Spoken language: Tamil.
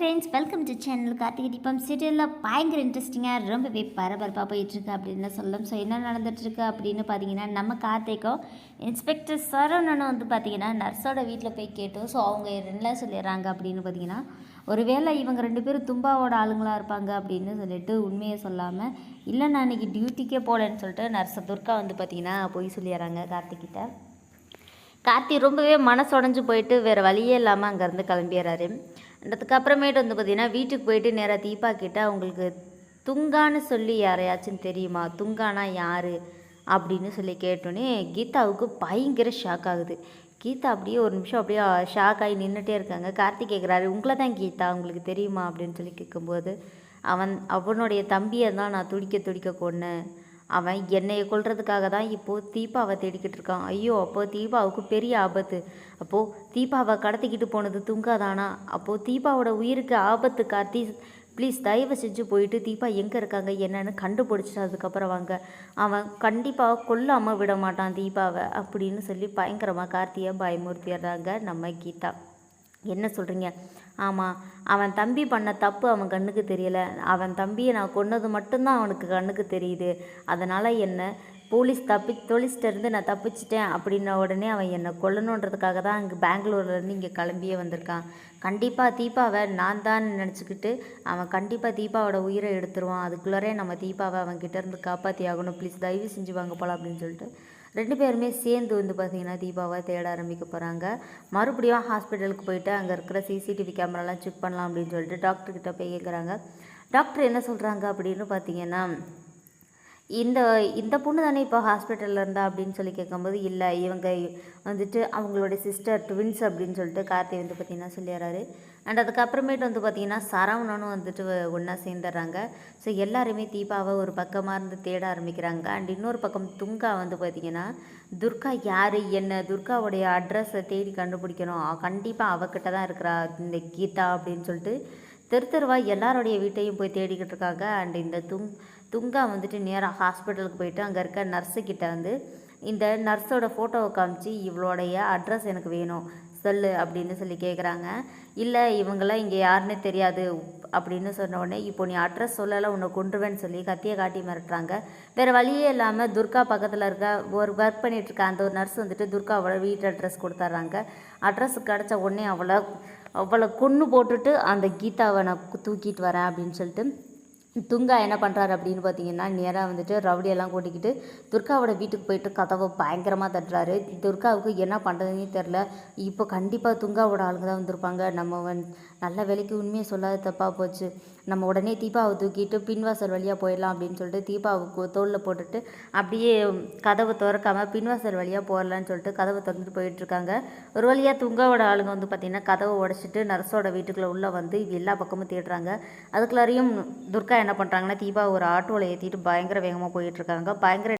Friends welcome to channel Karthigai Deepam. சீரியலில் பயங்கர இன்ட்ரெஸ்டிங்காக ரொம்பவே பரபரப்பாக போயிட்டுருக்கு அப்படின்னு சொல்லலாம் ஸோ என்ன நடந்துகிட்ருக்கு அப்படின்னு பார்த்தீங்கன்னா நம்ம கார்த்திக்கும் இன்ஸ்பெக்டர் சரவணனும் வந்து பார்த்தீங்கன்னா நர்ஸோட வீட்டில் போய் கேட்டோம். ஸோ அவங்க என்ன சொல்லிடுறாங்க அப்படின்னு பார்த்தீங்கன்னா ஒருவேளை இவங்க ரெண்டு பேரும் தும்பாவோட ஆளுங்களாக இருப்பாங்க அப்படின்னு சொல்லிட்டு உண்மையை சொல்லாமல் இல்லை நான் இன்றைக்கி டியூட்டிக்கே போகலன்னு சொல்லிட்டு நர்ஸை துர்கா வந்து பார்த்திங்கன்னா போய் சொல்லிடுறாங்க கார்த்திகிட்ட. கார்த்தி ரொம்பவே மனசு மனசுடைஞ்சு போயிட்டு வேறு வழியே இல்லாமல் அங்கேருந்து கிளம்பிடுறாரு. அதுக்கப்புறமேட்டு வந்து பார்த்தீங்கன்னா வீட்டுக்கு போயிட்டு நேராக தீபா கிட்ட அவங்களுக்கு துங்கான்னு சொல்லி யாரையாச்சும் தெரியுமா? துங்கானா யார்? அப்படின்னு சொல்லி கேட்டோன்னே கீதாவுக்கு பயங்கர ஷாக் ஆகுது. கீதா அப்படியே ஒரு நிமிஷம் அப்படியே ஷாக் ஆகி நின்றுட்டே இருக்காங்க. கார்த்திக் கேட்குறாரு உங்களை தான் கீதா? உங்களுக்கு தெரியுமா? அப்படின்னு சொல்லி கேட்கும்போது அவன் அவனுடைய தம்பியை தான் நான் துடிக்க துடிக்க கொன்னேன். அவன் என்னையை கொள்றதுக்காக தான் இப்போது தீபாவை தேடிக்கிட்டு இருக்கான். ஐயோ அப்போ தீபாவுக்கு பெரிய ஆபத்து. அப்போது தீபாவை கடத்திக்கிட்டு போனது துங்காதானா? அப்போது தீபாவோட உயிருக்கு ஆபத்து கார்த்தி. ப்ளீஸ் தயவு செஞ்சு போயிட்டு தீபா எங்கே இருக்காங்க என்னன்னு கண்டுபிடிச்சிட்டு அதுக்கப்புறம் வாங்க. அவன் கண்டிப்பாக கொல்லாமல் விட மாட்டான் தீபாவை அப்படின்னு சொல்லி பயங்கரமாக கார்த்தியை பயமுறுத்திடுறாங்க நம்ம கீதா. என்ன சொல்கிறீங்க ஆமாம் அவன் தம்பி பண்ண தப்பு அவன் கண்ணுக்கு தெரியலை. அவன் தம்பியை நான் கொன்னது மட்டும்தான் அவனுக்கு கண்ணுக்கு தெரியுது. அதனால் என்ன? போலீஸ் தப்பி போலீஸ்கிட்டேருந்து நான் தப்பிச்சிட்டேன் அப்படின்ன உடனே அவன் என்னை கொல்லணுன்றதுக்காக தான் இங்கே பெங்களூர்லேருந்து இங்கே கிளம்பியே வந்திருக்கான். கண்டிப்பாக தீபாவை நான் தான் நினச்சிக்கிட்டு அவன் கண்டிப்பாக தீபாவோட உயிரை எடுத்துருவான். அதுக்குள்ளரே நம்ம தீபாவை அவன்கிட்ட இருந்து காப்பாற்றி ஆகணும் ப்ளீஸ் தயவு செஞ்சு வாங்க போகலாம் அப்படின்னு சொல்லிட்டு ரெண்டு பேருமே சேர்ந்து வந்து பார்த்திங்கன்னா தீபாவை தேட ஆரம்பிக்க போகிறாங்க மறுபடியும் ஹாஸ்பிட்டலுக்கு போயிட்டு அங்கே இருக்கிற சிசிடிவி கேமராலாம் செக் பண்ணலாம் அப்படின்னு சொல்லிட்டு டாக்டர்கிட்ட போய் கேட்குறாங்க டாக்டர் என்ன சொல்கிறாங்க அப்படின்னு பார்த்தீங்கன்னா இந்த இந்த பொண்ணு தானே இப்போ ஹாஸ்பிட்டலில் இருந்தா அப்படின்னு சொல்லி கேட்கும்போது இல்லை இவங்க வந்துட்டு அவங்களுடைய சிஸ்டர் ட்வின்ஸ் அப்படின்னு சொல்லிட்டு கார்த்தி வந்து பார்த்திங்கன்னா சொல்லிடுறாரு. அண்ட் அதுக்கப்புறமேட்டு வந்து பார்த்திங்கன்னா சரவணனும் வந்துட்டு ஒன்றா சேர்ந்துடுறாங்க. ஸோ எல்லாருமே தீபாவை ஒரு பக்கமாக இருந்து தேட ஆரம்பிக்கிறாங்க. அண்ட் இன்னொரு பக்கம் துங்கா வந்து பார்த்திங்கன்னா துர்கா யார் என்ன துர்காவுடைய அட்ரஸை தேடி கண்டுபிடிக்கணும். கண்டிப்பாக அவகிட்ட தான் இருக்கிறா இந்த கீதா அப்படின்னு சொல்லிட்டு தெரு தெருவாக எல்லாருடைய வீட்டையும் போய் தேடிக்கிட்டு இருக்காங்க. அண்ட் இந்த துங் துங்கா வந்துட்டு நேராக ஹாஸ்பிட்டலுக்கு போயிட்டு அங்கே இருக்க நர்ஸுக்கிட்ட வந்து இந்த நர்ஸோட ஃபோட்டோவை காமிச்சு இவளுடைய அட்ரஸ் எனக்கு வேணும் சொல்லு அப்படின்னு சொல்லி கேட்குறாங்க இல்லை இவங்களாம் இங்கே யாருன்னே தெரியாது அப்படின்னு சொன்ன உடனே இப்போ நீ அட்ரஸ் சொல்லலை உன்னை கொண்டுருவேன்னு சொல்லி கத்தியை காட்டி மிரட்டுறாங்க. வேறு வழியே இல்லாமல் துர்கா பக்கத்தில் இருக்க ஒரு ஒர்க் பண்ணிகிட்ருக்க அந்த ஒரு நர்ஸ் வந்துட்டு துர்காவோட வீட்டு அட்ரஸ் கொடுத்துட்றாங்க அட்ரஸ் கிடச்ச உடனே அவளை அவளை கொன்று போட்டுட்டு அந்த கீதாவை நான் தூக்கிட்டு வரேன் அப்படின்னு சொல்லிட்டு துங்கா என்ன பண்ணுறாரு அப்படின்னு பார்த்தீங்கன்னா நேராக வந்துட்டு ரவுடியெல்லாம் கூட்டிக்கிட்டு துர்காவோட வீட்டுக்கு போயிட்டு கதவை பயங்கரமாக தட்டுறாரு. துர்காவுக்கு என்ன பண்ணுறதுனே தெரில இப்போ கண்டிப்பாக துங்காவோட ஆளுங்க தான் வந்திருப்பாங்க. நம்ம வந் நல்ல வேலைக்கு உண்மையை சொல்லாத தப்பாக போச்சு. நம்ம உடனே தீபாவை தூக்கிட்டு பின்வாசல் வழியாக போயிடலாம் அப்படின்னு சொல்லிட்டு தீபாவுக்கு தோளில் போட்டுட்டு அப்படியே கதவை திறக்காமல் பின்வாசல் வழியாக போடலான்னு சொல்லிட்டு கதவை திறந்துட்டு போயிட்டுருக்காங்க ஒரு வழியாக துங்காவோட ஆளுங்க வந்து பார்த்திங்கன்னா கதவை உடச்சிட்டு நர்ஸோட வீட்டுக்குள்ளே உள்ளே வந்து எல்லா பக்கமும் தேடுறாங்க. அதுக்குள்ளாரையும் துர்கா என்ன பண்ணுறாங்கன்னா தீபா ஒரு ஆட்டோவில் ஏற்றிட்டு பயங்கர வேகமாக போயிட்டுருக்காங்க பயங்கர